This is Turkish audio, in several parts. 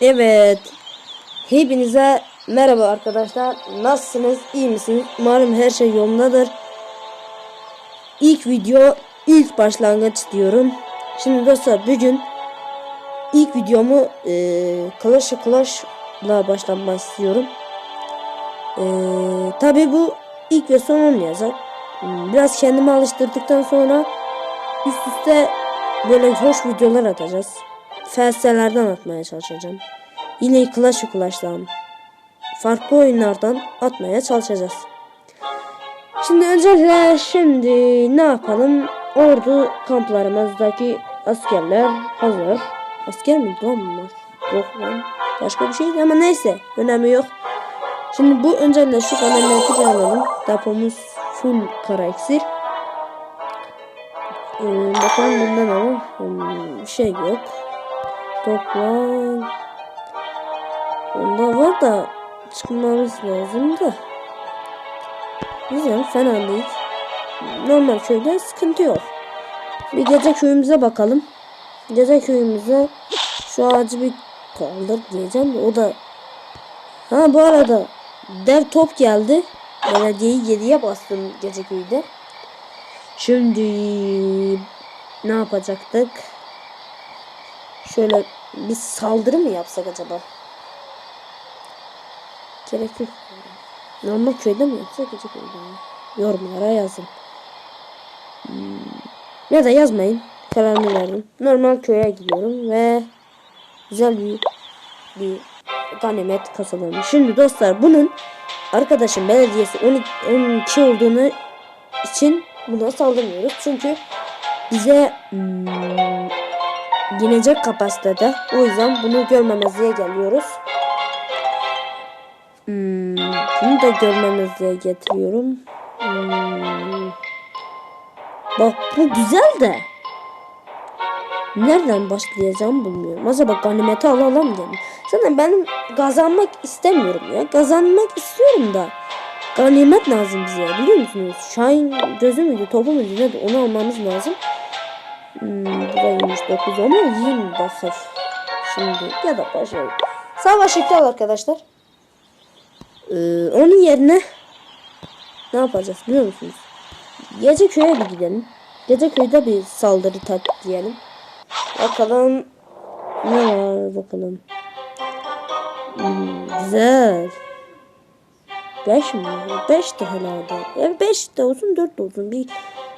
Evet. Hepinize merhaba arkadaşlar. Nasılsınız? İyi misiniz? Umarım her şey yolundadır. İlk video, ilk başlangıç diyorum. Şimdi dostlar bugün ilk videomu e, Clash Clash'la başlamak istiyorum. E, Tabi bu ilk ve son olmayacak. Biraz kendimi alıştırdıktan sonra üst üste böyle hoş videolar atacağız. Felsefelerden atmaya çalışacağım. Yine Clash of farklı oyunlardan atmaya çalışacağız. Şimdi öncelikle şimdi ne yapalım? Ordu kamplarımızdaki askerler hazır. Asker mi lan? Yok lan. Başka bir şey ama neyse. Önemi yok. Şimdi bu öncelikle şu kalemleri alalım. Depomuz full kara iksir. Ee, bakalım bunda ne var? Hmm, şey yok. Toplam. Onda var da çıkmamız lazım da. Güzel fena değil. Normal köyde sıkıntı yok. Bir gece köyümüze bakalım. Gece köyümüze şu ağacı bir kaldır diyeceğim o da Ha bu arada dev top geldi. Belediyeyi 7'ye bastım gece köyde. Şimdi ne yapacaktık? Şöyle bir saldırı mı yapsak acaba? Gerek yok. Normal köyde mi yapsak mi? Yorumlara yazın. Hmm. Ya da yazmayın. Kararını verdim. Normal köye gidiyorum ve güzel bir bir ganimet kasalarım. Şimdi dostlar bunun arkadaşın belediyesi 12, 12 olduğunu için buna saldırmıyoruz. Çünkü bize hmm, yenecek kapasitede. O yüzden bunu görmemezliğe geliyoruz. Hmm, bunu da görmemezliğe getiriyorum. Hmm. Bak bu güzel de. Nereden başlayacağım bilmiyorum. Acaba ganimeti alalım mi? Zaten benim kazanmak istemiyorum ya. Kazanmak istiyorum da. Ganimet lazım bize biliyor musunuz? Şahin gözü müydü topu muydu onu almamız lazım. Hmm, bu da 29 ama yiyin bakır. Şimdi ya da başlayalım. Savaş iptal arkadaşlar. Ee, onun yerine ne yapacağız biliyor musunuz? Gece köye bir gidelim. Gece köyde bir saldırı taktiğelim. Bakalım ne var bakalım. Hmm, güzel. 5 mi? 5 de herhalde. Yani 5 de olsun 4 de olsun. Bir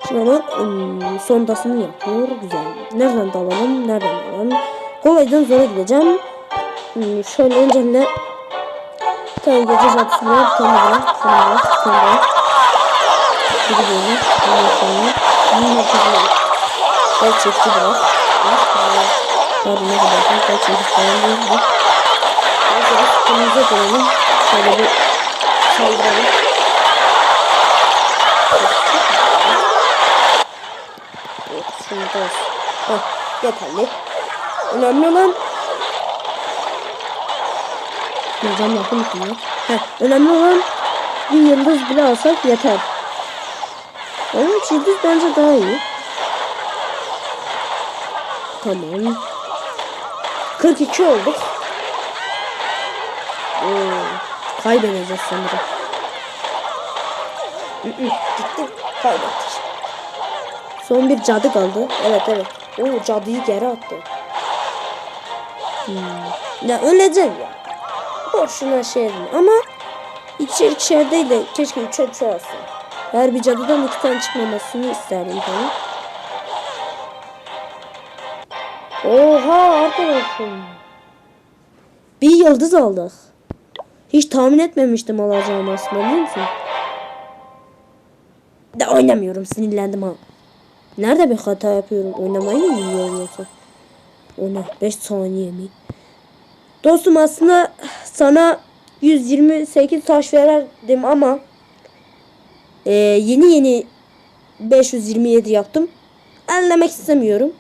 şimdi ama hmm, sondasını yapıyor. Güzel. Nereden dalalım? Nereden dalalım? Kolaydan zora gideceğim. Hmm, şöyle öncelikle bir tane gece var. Bir tane var. Biri böyle. Ondan sonra. Bunun ortasında. Gel çekti biraz. Pardon ne kadar. Gel çekti falan. Neyse biz kırmızı dönelim. Şöyle bir saldıralım. Olsun. Heh, yeterli. Önemli olan yapın ya. Heh, önemli olan bir yıldız bile alsak yeter. Ama üç yıldız bence daha iyi. Tamam. 42 olduk. Oo, kaybedeceğiz sanırım. Hı hı, Gitti. Kaybettik. Son bir cadı kaldı. Evet evet. Oo cadıyı geri attı. Hmm. Ya öleceğim ya. Boşuna şey edin. Ama değil de keşke üçer üçer olsun. Her bir cadıdan iki tane çıkmamasını isterdim tabii. Oha arkadaşım. Bir yıldız aldık. Hiç tahmin etmemiştim alacağım aslında biliyor musun? De oynamıyorum sinirlendim ha. Nerede bir hata yapıyorum? Oynamayı mı biliyorum yoksa? O ne? 5 saniye mi? Dostum aslında sana 128 taş verirdim ama e, yeni yeni 527 yaptım. Ellemek istemiyorum.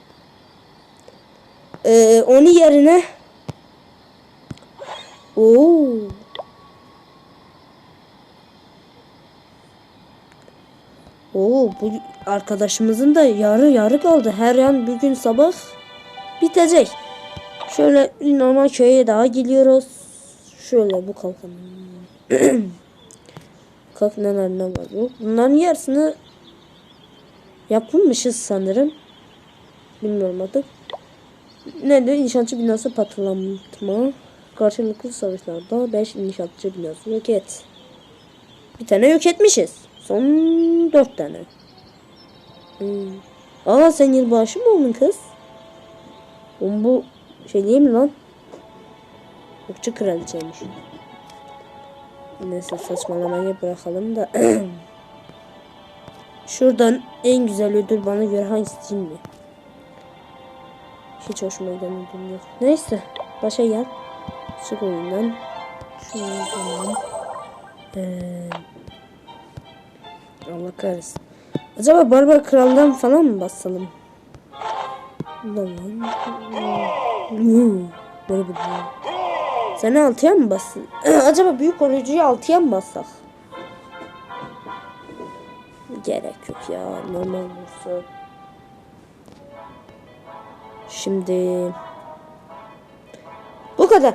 E, onun yerine Oo. Oo bu arkadaşımızın da yarı yarı kaldı. Her yan bir gün sabah bitecek. Şöyle normal köye daha geliyoruz. Şöyle bu kalkan. Kalk neler ne var bu. Bunların yarısını yapılmışız sanırım. Bilmiyorum artık. Ne diyor? İnşaatçı binası patlatma. Karşılıklı savaşlarda 5 inşaatçı binası yok et. Bir tane yok etmişiz. Son 4 tane. Hmm. Aa sen yılbaşı mı oldun kız? Oğlum bu şey değil mi lan? Okçu kraliçeymiş. Neyse saçmalamayı bırakalım da. Şuradan en güzel ödül bana göre hangisi mi? Hiç hoşuma giden ödül yok. Neyse. Başa gel. Çık oyundan. Tamam. Ee, Allah kahretsin. Acaba Barbar Kral'dan falan mı basalım? Böyle bir Sen altıya mı bassın? Acaba büyük koruyucuyu altıya mı bassak? Gerek yok ya. Normal olursa. Şimdi bu kadar.